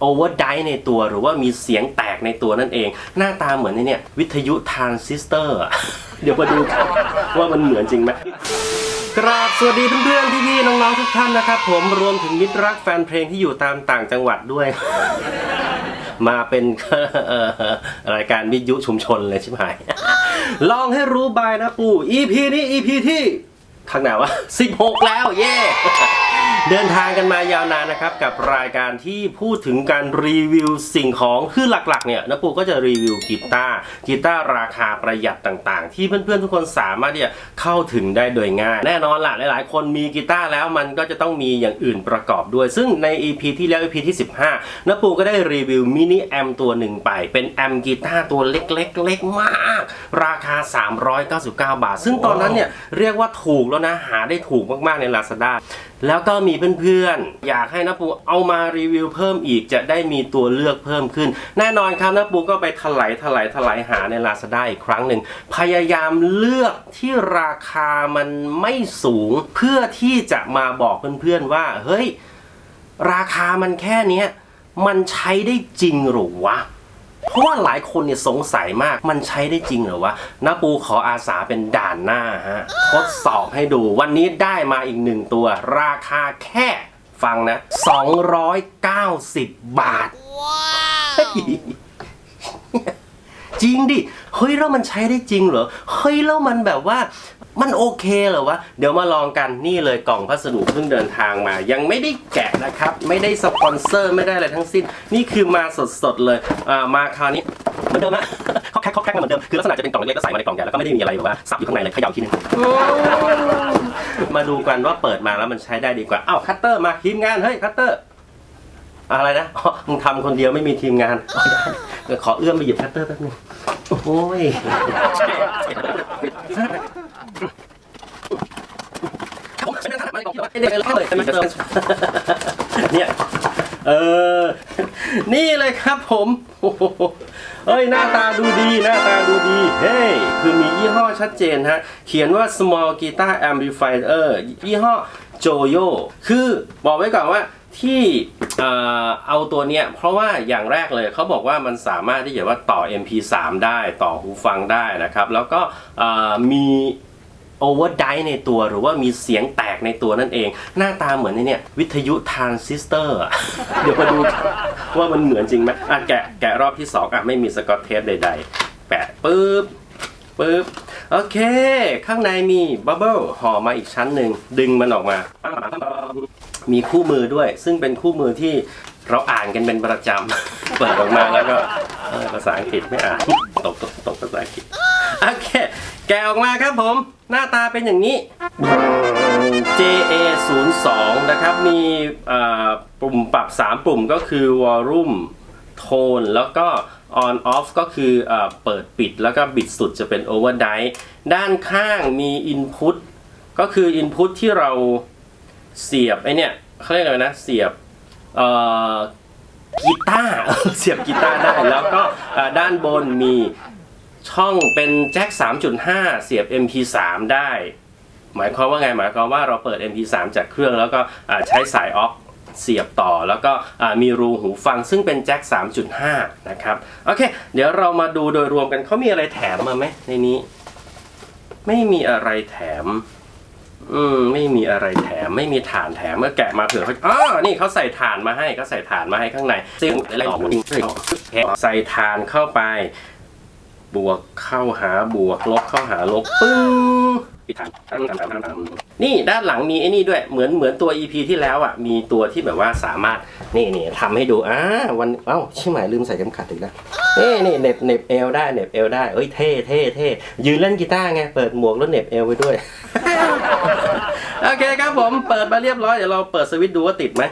โอเวอร์ไดในตัวหรือว่ามีเสียงแตกในตัวนั่นเอง หน้าตาเหมือนไอ้เนี่ย วิทยุทรานซิสเตอร์ เดี๋ยวมาดูกันว่ามันเหมือนจริงไหมกราบสวัสดีเพื่อนๆพี่ๆน้องๆทุกท่านนะครับ ผมรวมถึงมิตรรักแฟนเพลงที่อยู่ตามต่างจังหวัดด้วย มาเป็นรายการวิทยุชุมชนเลยใช่ไหมลองให้รู้บายนะปู่ EP นี้ EP ที่ทางไหนวะ16 แล้ว เย้ เดินทางกันมายาวนานนะครับกับรายการที่พูดถึงการรีวิวสิ่งของคือหลักๆเนี่ยนะปู่ก็จะรีวิวกีตาร์กีตาร์ราคาประหยัดต่างๆ ที่เพื่อนๆทุกคนสามารถที่จะเข้าถึงได้โดยง่าย แน่นอนล่ะหลายๆ คนมีกีตาร์แล้วมันก็จะต้องมีอย่างอื่นประกอบด้วย ซึ่งใน EP ที่แล้ว EP ที่ 15นะปู่ก็ได้รีวิวมินิแอมตัวหนึ่งไป เป็นแอมกีตาร์ตัวเล็กๆเล็กมาก ราคา 399 บาท ซึ่งตอนนั้นเนี่ยเรียกว่าถูกแล้วนะหาได้ถูกมากๆใน Lazada แล้วก็มีเพื่อนๆ อยากให้นะปูเอามารีวิวเพิ่มอีกจะได้มีตัวเลือกเพิ่มขึ้น แน่นอนครับนะปูก็ไปถลายถลายถลายหาใน Lazada อีกครั้งหนึ่ง พยายามเลือกที่ราคามันไม่สูง เพื่อที่จะมาบอกเพื่อนๆว่า เฮ้ย ราคามันแค่นี้มันใช้ได้จริงหรือวะ เพราะว่าหลายคนเนี่ยสงสัยมากมันใช้ได้จริงเหรอวะน้าปูขออาสาเป็นด่านหน้าฮะทดสอบให้ดูวันนี้ได้มาอีกหนึ่งตัว ราคาแค่ฟังนะ 290 บาทเฮ้ยจริงดิ เฮ้ยแล้วมันใช้ได้จริงเหรอ เฮ้ยแล้วมันแบบว่า มันโอเคเหรอวะ เดี๋ยวมาลองกันนี่เลยกล่องพัสดุเพิ่งเดินทางมา ยังไม่ได้แกะนะครับ ไม่ได้สปอนเซอร์ไม่ได้อะไรทั้งสิ้น นี่คือมาสดๆเลยอ่ามาคราวนี้เหมือนเดิมนะเขาแค็กเขาแค็กมาเหมือนเดิมคือลักษณะจะเป็นกล่องเล็กๆแล้วใส่มาในกล่องใหญ่แล้วก็ไม่ได้มีอะไรแบบว่าซับอยู่ข้างในเลยเขย่าทีนึงมาดูกันว่าเปิดมาแล้วมันใช้ได้ดีกว่าอ้าวคัตเตอร์มาทีมงานเฮ้ยคัตเตอร์อะไรนะอ๋อมึงทำคนเดียวไม่มีทีมงานอ๋อได้เดี๋ยวขอเอื้อมไปหยิบคัตเตอร์แป๊บนึงโอ้ย เนี่ยเออ นี่เลยครับผมเอ้ยหน้าตาดูดีหน้าตาดูดีเฮ้ยคือมียี่ห้อชัดเจนฮะ เขียนว่า small guitar amplifier ยี่ห้อโจโยคือบอกไว้ก่อนว่าที่เอาตัวเนี้ยเพราะว่าอย่างแรกเลยเขาบอกว่ามันสามารถที่จะว่าต่อ MP3 ได้ต่อหูฟังได้นะครับ แล้วก็มี โอเวอร์ไดในตัวหรือว่ามีเสียงแตกในตัวนั่นเอง หน้าตาเหมือนไอ้เนี่ยวิทยุทรานซิสเตอร์เดี๋ยวมาดูว่ามันเหมือนจริงไหมอะแกะแกะรอบที่สองอะไม่มีสกอตเทปใด ๆ แปะปึ๊บปึ๊บโอเค ข้างในมีบับเบิลห่อมาอีกชั้นหนึ่งดึงมันออกมา มีคู่มือด้วย ซึ่งเป็นคู่มือที่เราอ่านกันเป็นประจำ เปิดออกมาแล้วก็ภาษาอังกฤษไม่อ่าน ตกตกตกภาษาอังกฤษ โอเค แกะออกมาครับผม หน้าตาเป็นอย่างนี้ JA 0 2นะครับ มีปุ่มปรับ 3 ปุ่มก็คือ Volume โทนแล้วก็ on off ก็คืออเปิดปิดแล้วก็บิดสุดจะเป็น overdrive ด้านข้างมี input ก็คือ input ที่เราเสียบไอเนี่ยเขาเรียกอะไรนะ เสียบกีตาร์เสียบกีตาร์ได้ แล้วก็ด้านบนมี ช่องเป็นแจ็ค 3.5 เสียบ MP3 ได้ หมายความว่าไงหมายความว่าเราเปิด MP3 จากเครื่องแล้วก็ใช้สายออกเสียบต่อแล้วก็มีรูหูฟังซึ่งเป็นแจ็ค 3.5 นะครับ โอเค เดี๋ยวเรามาดูโดยรวมกันเขามีอะไรแถมมาไหมในนี้ ไม่มีอะไรแถม อืม ไม่มีอะไรแถม ไม่มีฐานแถมเมื่อแกะมาเผื่อเขาอ๋อนี่เขาใส่ฐานมาให้เขาใส่ฐานมาให้ข้างในซึ่งอะไรออกจริงใส่ฐานเข้าไป บวกเข้าหาบวกลบเข้าหาลบปึ้งปิดนี่ด้านหลังมีไอ้นี่ด้วยเหมือนเหมือนตัว EP ที่แล้วอะมีตัวที่แบบว่าสามารถนี่นี่ทำให้ดูอ่าวันเอ้าชิบหมายลืมใส่เข็มขัดอีกแล้วนี่นี่เน็บเน็บเอวได้เน็บเอวได้เอ้ยเท่เท่เท่ยืนเล่นกีตาร์ไงเปิดหมวกแล้วเน็บเอวไว้ด้วยโอเคครับผมเปิดมาเรียบร้อยเดี๋ยวเราเปิดสวิตช์ดูว่าติดไหม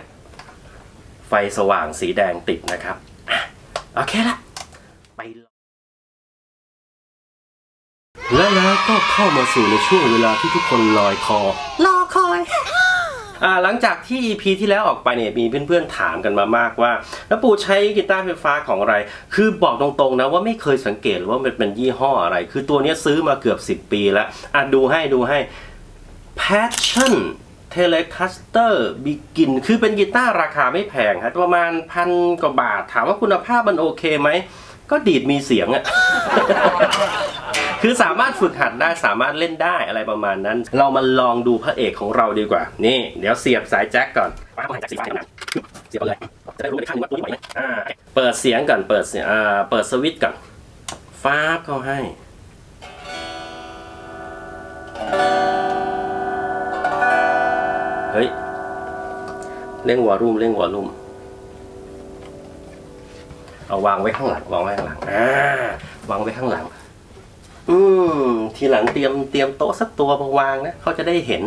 ไฟสว่างสีแดงติดนะครับโอเคละ และแล้วก็เข้ามาสู่ในช่วงเวลาที่ทุกคนลอยคอ รอคอย อ่าหลังจากที่ EP ที่แล้วออกไปเนี่ยมีเพื่อนๆถามกันมามากว่าแล้วปู่ใช้กีตาร์ไฟฟ้าของอะไร คือบอกตรงๆนะว่าไม่เคยสังเกตเลยว่ามันเป็นยี่ห้ออะไร คือตัวเนี้ยซื้อมาเกือบ 10 ปีแล้วอะดูให้ดูให้ Passion Telecaster Begin คือเป็นกีตาร์ราคาไม่แพงครับประมาณพันกว่าบาท ถามว่าคุณภาพมันโอเคไหม ก็ดีดมีเสียงอะ คือสามารถฝึกหัดได้สามารถเล่นได้อะไรประมาณนั้น เรามาลองดูพระเอกของเราดีกว่า นี่ เดี๋ยวเสียบสายแจ็คก่อนเสียบไปเลยจะได้รู้ได้ขั้นว่าตัวนี้ไหวไหมอ่าเปิดเสียงก่อนเปิดเสียงอ่าเปิดสวิตช์ก่อนฟ้าบเข้าให้เฮ้ยเร่งวอลลุ่มเร่งวอลลุ่มเอาวางไว้ข้างหลังวางไว้ข้างหลังอ่าวางไว้ข้างหลัง อืม ทีหลังเตรียมเตรียมโต๊ะสักตัวมาวางนะเขาจะได้เห็น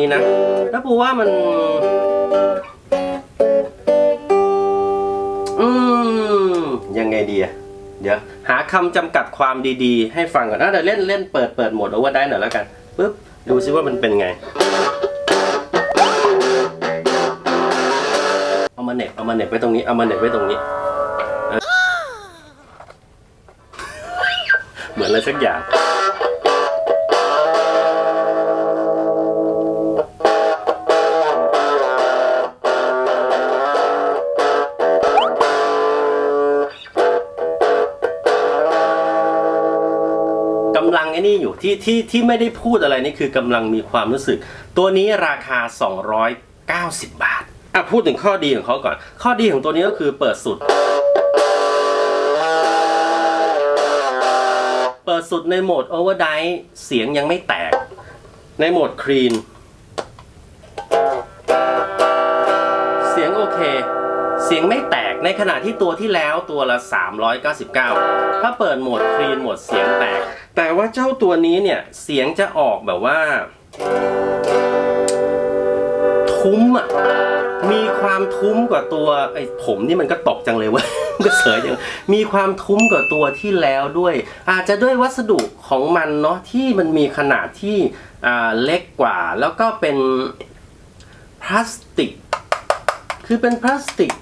นี้นะน้าปูว่ามัน อืม ยังไงดีอะเดี๋ยว หาคำจำกัดความดีๆ ให้ฟังก่อนนะเดี๋ยวเล่นเล่นเปิดเปิดโหมดเอาว่าได้หน่อยแล้วกันปึ๊บดูซิว่ามันเป็นไง เอามาเน็บเอามาเน็บไว้ตรงนี้ เอามาเน็บไว้ตรงนี้ เหมือนอะไรสักอย่าง ลังไอ้นี่อยู่ที่ที่ที่ไม่ได้พูดอะไรนี่คือกำลังมีความรู้สึก ตัวนี้ราคา 290 บาทอะพูดถึงข้อดีของเขาก่อน ข้อดีของตัวนี้ก็คือเปิดสุด เปิดสุดในโหมด Overdrive เสียงยังไม่แตก ในโหมด Clean เสียงโอเค เสียงไม่แตกในขณะที่ตัวที่แล้วตัวละ 399 ถ้าเปิดโหมดคลีนโหมดเสียงแตก แต่ว่าเจ้าตัวนี้เนี่ยเสียงจะออกแบบว่า ทุ้มอะมีความทุ้มกว่าตัวไอ้ผมนี่มันก็ตกจังเลยเว่าก็เสยจังมีความทุ้มกว่าตัวที่แล้วด้วย อาจจะด้วยวัสดุของมันเนาะที่มันมีขนาดที่อ่าเล็กกว่า แล้วก็เป็นพลาสติก คือเป็นพลาสติก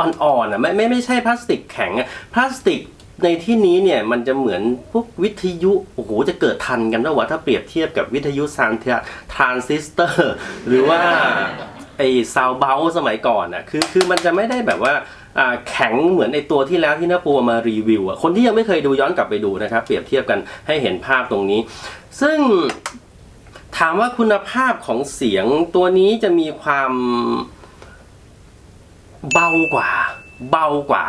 อ่อนๆอะไม่ไม่ไม่ใช่พลาสติกแข็งอะพลาสติก ในที่นี้เนี่ยมันจะเหมือนพวกวิทยุโอ้โหจะเกิดทันกันนะวะถ้าเปรียบเทียบกับวิทยุซานเทรานซิสเตอร์หรือว่าไอซาวเบลสมัยก่อนอะคือคือมันจะไม่ได้แบบว่าแข็งเหมือนไอตัวที่แล้วที่น้าปูมารีวิวอะคนที่ยังไม่เคยดูย้อนกลับไปดูนะครับ เปรียบเทียบกันให้เห็นภาพตรงนี้ ซึ่งถามว่าคุณภาพของเสียงตัวนี้จะมีความเบากว่า เบากว่า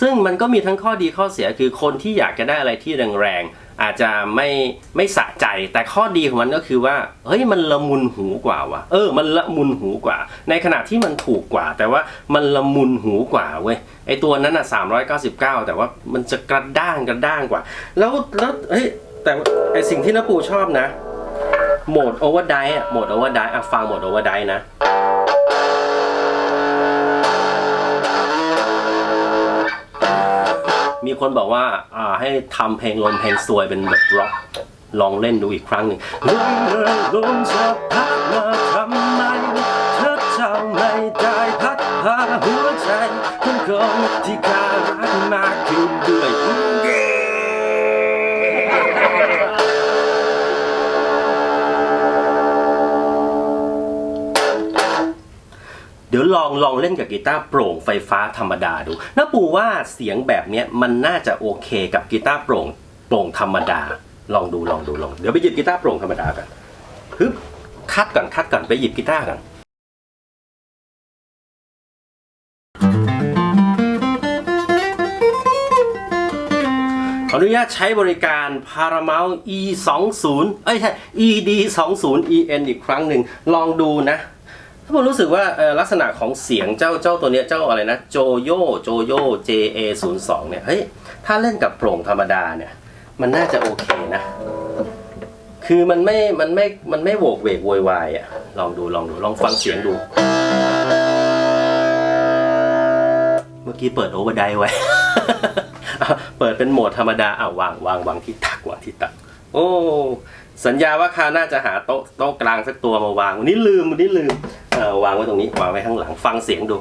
ซึ่งมันก็มีทั้งข้อดีข้อเสียคือคนที่อยากจะได้อะไรที่แรงๆอาจจะไม่ไม่สะใจ แต่ข้อดีของมันก็คือว่าเฮ้ยมันละมุนหูกว่าวะเออ มันละมุนหูกว่า ในขณะที่มันถูกกว่า แต่ว่ามันละมุนหูกว่าเว้ยไอตัวนั้นอะ399 แต่ว่ามันจะกระด้างกระด้างกว่า แล้วแล้วเฮ้ยแต่ไอสิ่งที่น้าปูชอบนะโหมดโอเวอร์ไดอะโหมดโอเวอร์ไดอะฟังโหมดโอเวอร์ไดนะ มีคนบอกว่าอ่าให้ทำเพลงลมเพลงสวยเป็นแบบร็อกลองเล่นดูอีกครั้งหนึ่งลมเอ่ยลมจะพัดมาทำไมเธอจะไม่ได้พัดพาหัวใจของคนที่ข้ารักมากขึ้นด้วย เดี๋ยวลองลองเล่นกับกีตาร์โปร่งไฟฟ้าธรรมดาดูน้าปูว่าเสียงแบบเนี้ยมันน่าจะโอเคกับกีตาร์โปร่งโปร่งธรรมดา ลองดูลองดูลอง เดี๋ยวไปหยิบกีตาร์โปร่งธรรมดากันฮึบคัดก่อนคัดก่อนไปหยิบกีตาร์กันขออนุญาตใช้บริการ Paramount E 2 0เอ้ยใช่ ED 2 0 EN อีกครั้งหนึ่ง ลองดูนะ ผมรู้สึกว่าลักษณะของเสียงเจ้าเจ้าตัวเนี้ยเจ้าอะไรนะโจโยโจโย JA 0 2เนี่ยเฮ้ยถ้าเล่นกับโปร่งธรรมดาเนี่ย มันน่าจะโอเคนะ คือมันไม่มันไม่มันไม่โวกเวกโวยวายอะลองดูลองดูลองฟังเสียงดู เมื่อกี้เปิดโอเวอร์ไดไว้ เปิดเป็นโหมดธรรมดาอ่าวางวางวางที่ตักวางที่ตัก โอ้สัญญาว่าคราวหน่าจะหาโต๊ะโต๊ะกลางสักตัวมาวาง วันนี้ลืมวันนี้ลืม วางไว้ตรงนี้วางไว้ข้างหลังฟังเสียงดู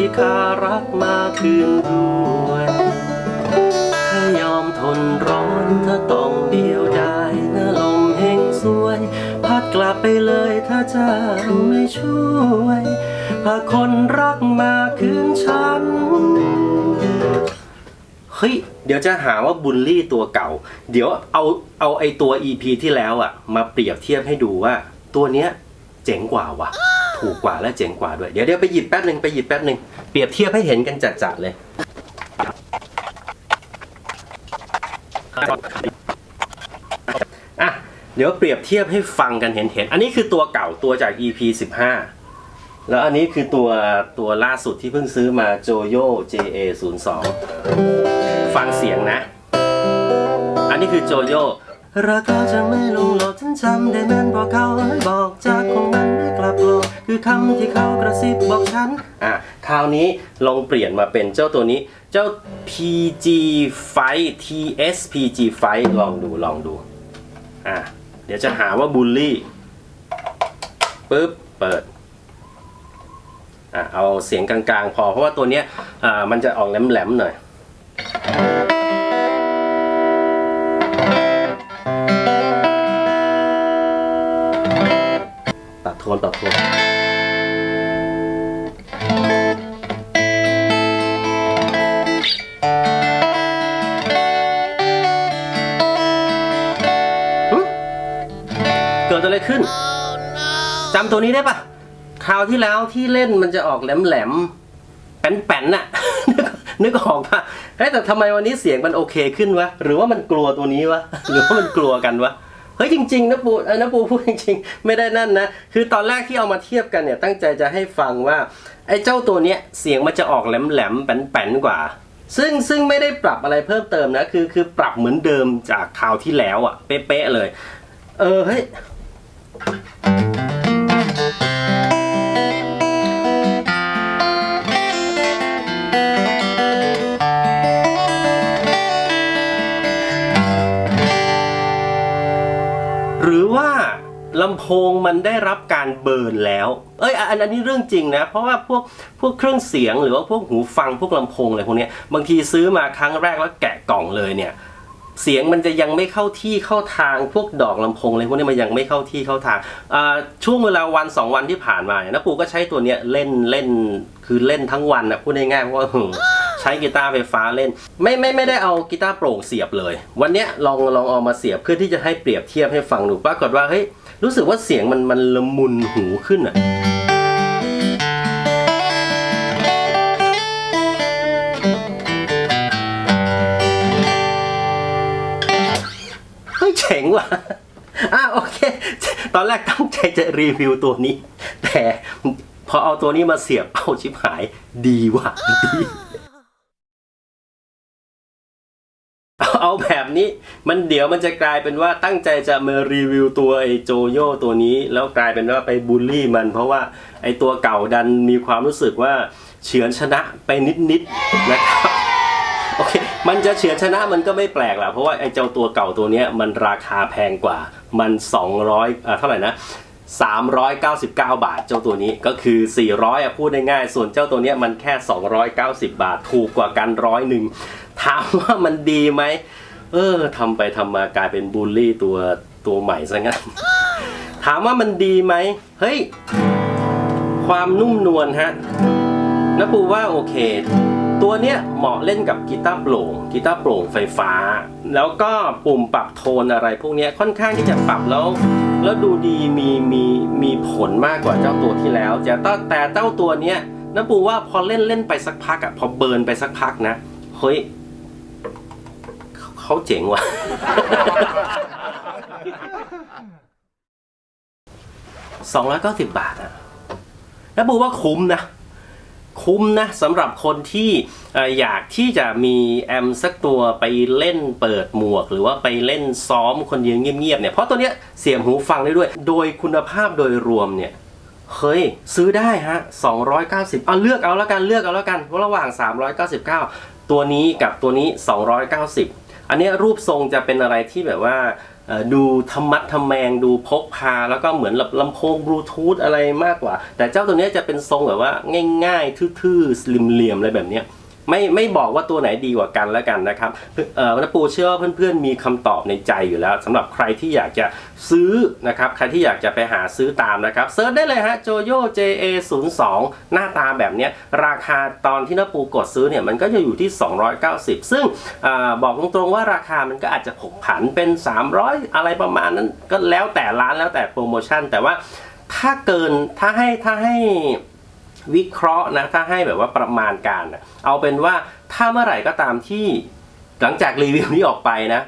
ที่ข้ารักมาคืนด้วยถ้ายอมทนร้อนถ้าต้องเดียวดายนะลมเฮงสวย พัดกลับไปเลยถ้าจ้าไม่ช่วยพาคนรักมาคืนฉันเฮ้ยเดี๋ยวจะหาว่าบูลลี่ตัวเก่า เดี๋ยวเอาเอาไอตัว EP ที่แล้วอะมาเปรียบเทียบให้ดูว่า ตัวเนี้ยเจ๋งกว่าว่ะ ถูกกว่าและเจ๋งกว่าด้วย เดี๋ยวเดี๋ยวไปหยิบแป๊บหนึ่งไปหยิบแป๊บหนึ่งเปรียบเทียบให้เห็นกันจัดๆเลย อะ เดี๋ยวเปรียบเทียบให้ฟังกันเห็นเห็นๆอันนี้คือตัวเก่าตัวจาก EP 15 แล้วอันนี้คือตัวตัวล่าสุดที่เพิ่งซื้อมา Joyo JA 0 2 ฟังเสียงนะ อันนี้คือ Joyo รักเราจะไม่ลงหลอกฉันจำได้แม่นบอเขาบอกจากของมันไม่กลับโลกคือคำที่เขากระซิบบอกฉันอะคราวนี้ลองเปลี่ยนมาเป็นเจ้าตัวนี้เจ้า PG Fight TS PG Fight ลองดูลองดูอะเดี๋ยวจะหาว่าบูลลี่ปึ๊บเปิดอะเอาเสียงกลางๆ พอเพราะว่าตัวเนี้ยอ่ามันจะออกแหลมๆหน่อย ปรับโทนปรับโทนหึเกิดอะไรขึ้นจำตัวนี้ได้ปะคราวที่แล้วที่เล่นมันจะออกแหลมแหลมๆแป้นๆน่ะนึกนึกออกปะเฮ้ยแต่ทำไมวันนี้เสียงมันโอเคขึ้นวะ หรือว่ามันกลัวตัวนี้วะ หรือว่ามันกลัวกันวะ เฮ้ยจริงๆนะปูเออนะปูพูดจริงๆ ไม่ได้นั่นนะ คือตอนแรกที่เอามาเทียบกันเนี่ย ตั้งใจจะให้ฟังว่าไอ้เจ้าตัวเนี้ยเสียงมันจะออกแหลมๆแป้นๆกว่า ซึ่งซึ่งไม่ได้ปรับอะไรเพิ่มเติมนะ คือคือปรับเหมือนเดิมจากคราวที่แล้วอะเป๊ะๆเลย เออเฮ้ยำโพงมันได้รับการเบิร์นแล้ว เอ้ยอันนี้เรื่องจริงนะ เพราะว่าพวกพวกเครื่องเสียงหรือว่าพวกหูฟังพวกลำโพงอะไรพวกนี้บางทีซื้อมาครั้งแรกแล้วแกะกล่องเลยเนี่ยเสียงมันจะยังไม่เข้าที่เข้าทางพวกดอกลำโพงอะไรพวกนี้มันยังไม่เข้าที่เข้าทางช่วงเวลาวันสองวันที่ผ่านมาเนี่ยนะปูก็ใช้ตัวเนี้ยเล่นเล่นคือเล่นทั้งวันนะพูดง่ายๆเพราะว่าใช้กีตาร์ไฟฟ้าเล่น ไม่ไม่ไม่ได้เอากีตาร์โปร่งเสียบเลย วันเนี้ยลองลองเอามาเสียบเพื่อที่จะให้เปรียบเทียบให้ฟังดูปรากฏว่าเฮ้ย รู้สึกว่าเสียงมันมันละมุนหูขึ้นอะเฮ้ยเจ๋งว่ะอะโอเค ตอนแรกตั้งใจจะรีวิวตัวนี้ แต่พอเอาตัวนี้มาเสียบเอาชิบหายดีว่ะดี เอาแบบนี้มันเดี๋ยวมันจะกลายเป็นว่าตั้งใจจะมารีวิวตัวไอ้โจโย่ตัวนี้ แล้วกลายเป็นว่าไปบูลลี่มัน เพราะว่าไอ้ตัวเก่าดันมีความรู้สึกว่าเฉือนชนะไปนิดๆนะครับโอเคมันจะเฉือนชนะมันก็ไม่แปลกแหละเพราะว่าไอ้เจ้าตัวเก่าตัวเนี้ยมันราคาแพงกว่ามัน 200อ่าเท่าไหร่นะ 399 บาท เจ้าตัวนี้ก็คือ 400อะพูดง่ายๆส่วนเจ้าตัวนี้มันแค่ 290 บาท ถูกกว่ากันร้อยหนึ่งถามว่ามันดีไหมเออทำไปทำมากลายเป็นบูลลี่ตัวตัวใหม่ซะงั้น ถามว่ามันดีไหมเฮ้ย ความนุ่มนวลฮะนะปูว่าโอเค ตัวเนี้ยเหมาะเล่นกับกีตาร์โปร่งกีตาร์โปร่งไฟฟ้า แล้วก็ปุ่มปรับโทนอะไรพวกเนี้ยค่อนข้างที่จะปรับแล้ว แล้วดูดีมีมีมีผลมากกว่าเจ้าตัวที่แล้วแต่แต่เจ้าตัวเนี้ยน้ำปูว่าพอเล่นเล่นไปสักพักอะพอเบิร์นไปสักพักนะเฮ้ยเขาเขาเจ๋งว่ะสองร้อยเก้าสิบบาทอะน้ำปูว่าคุ้มนะ คุ้มนะสำหรับคนที่อยากที่จะมีแอมสักตัวไปเล่นเปิดหมวก หรือว่าไปเล่นซ้อมคนเดียวเงียบๆเนี่ยเพราะตัวเนี้ยเสียบหูฟังได้ด้วย โดยคุณภาพโดยรวมเนี่ยเฮ้ย ซื้อได้ฮะ 290 เอาเลือกเอาแล้วกันเลือกเอาแล้วกันระหว่าง 399 ตัวนี้กับตัวนี้ 290 อันนี้รูปทรงจะเป็นอะไรที่แบบว่า ดูธรรมะธรรมแมงดูพกพา แล้วก็เหมือนลำโพงบลูทูธอะไรมากกว่า แต่เจ้าตัวนี้จะเป็นทรงแบบว่าง่ายๆ ทื่อๆสลิมเหลี่ยมอะไรแบบเนี้ย ไม่ไม่บอกว่าตัวไหนดีกว่ากันแล้วกันนะครับเอ่อวันปูเชื่อว่าเพื่อนๆ มีคำตอบในใจอยู่แล้วสำหรับใครที่อยากจะซื้อนะครับใครที่อยากจะไปหาซื้อตามนะครับเซิร์ชได้เลยฮะ Joyo JA 0 2หน้าตาแบบเนี้ยราคาตอนที่นปูกดซื้อเนี่ยมันก็จะอยู่ที่ 290 ซึ่งอบอกตรงๆว่าราคามันก็อาจจะผกผันเป็น 300 อะไรประมาณนั้นก็แล้วแต่ร้านแล้วแต่โปรโมชั่น แต่ว่าถ้าเกินถ้าให้ถ้าให้ วิเคราะห์นะถ้าให้แบบว่าประมาณการนะเอาเป็นว่าถ้าเมื่อไหร่ก็ตามที่หลังจากรีวิวนี้ออกไปนะ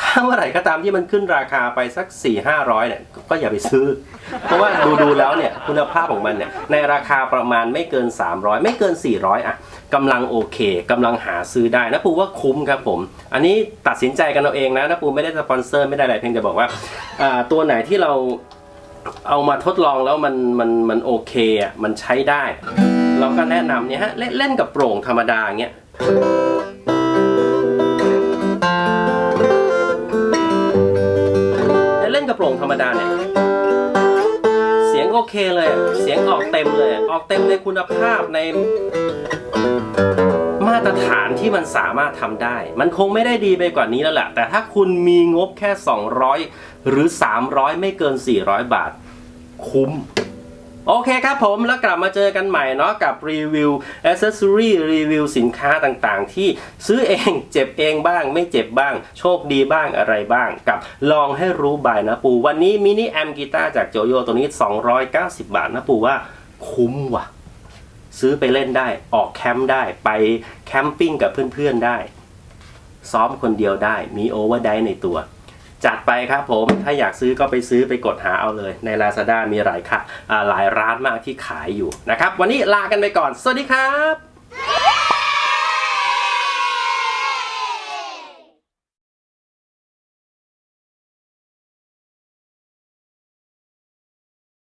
ถ้าเมื่อไหร่ก็ตามที่มันขึ้นราคาไปสัก 4 5 0 0เนี่ยก็อย่าไปซื้อ เพราะว่าดูดูแล้วเนี่ยคุณภาพของมันเนี่ยในราคาประมาณไม่เกิน 300 ไม่เกิน 400 อะกำลังโอเคกำลังหาซื้อได้นะปูว่าคุ้มครับผม อันนี้ตัดสินใจกันเอาเองนะนะปูไม่ได้สปอนเซอร์ไม่ได้อะไรเพียงแต่บอกว่าตัวไหนที่เรา เอามาทดลองแล้วมันมันมันโอเคอะมันใช้ได้ เราก็แนะนำเนี่ยฮะเล่นเล่นกับโปร่งธรรมดาเงี้ยเล่นกับโปร่งธรรมดาเนี่ยเสียงโอเคเลย เสียงออกเต็มเลย ออกเต็มในคุณภาพใน มาตรฐานที่มันสามารถทำได้ มันคงไม่ได้ดีไปกว่านี้แล้วแหละ แต่ถ้าคุณมีงบแค่ 200 หรือ 300 ไม่เกิน 400 บาท คุ้มโอเคครับผมแล้วกลับมาเจอกันใหม่เนาะกับรีวิวอ c เซ s ซอรีรีวิวสินค้าต่างๆ ที่ซื้อเองเจ็บเองบ้าง ไม่เจ็บบ้าง โชคดีบ้างอะไรบ้างกับลองให้รู้บายนะปูวันนี้มินิแอมกีตาร์จากโจโยตัวนี้ 290 บาทนะปูว่าคุ้มว่ะ ซื้อไปเล่นได้ ออกแคมป์ได้ ไปแคมปิ้งกับเพื่อนๆได้ ซ้อมคนเดียวได้ มีโอเวอร์ไดในตัว จัดไปครับผม ถ้าอยากซื้อก็ไปซื้อไปกดหาเอาเลย ใน Lazada มีหลายค่ะหลายร้านมากที่ขายอยู่นะครับ วันนี้ลากันไปก่อน สวัสดีครับ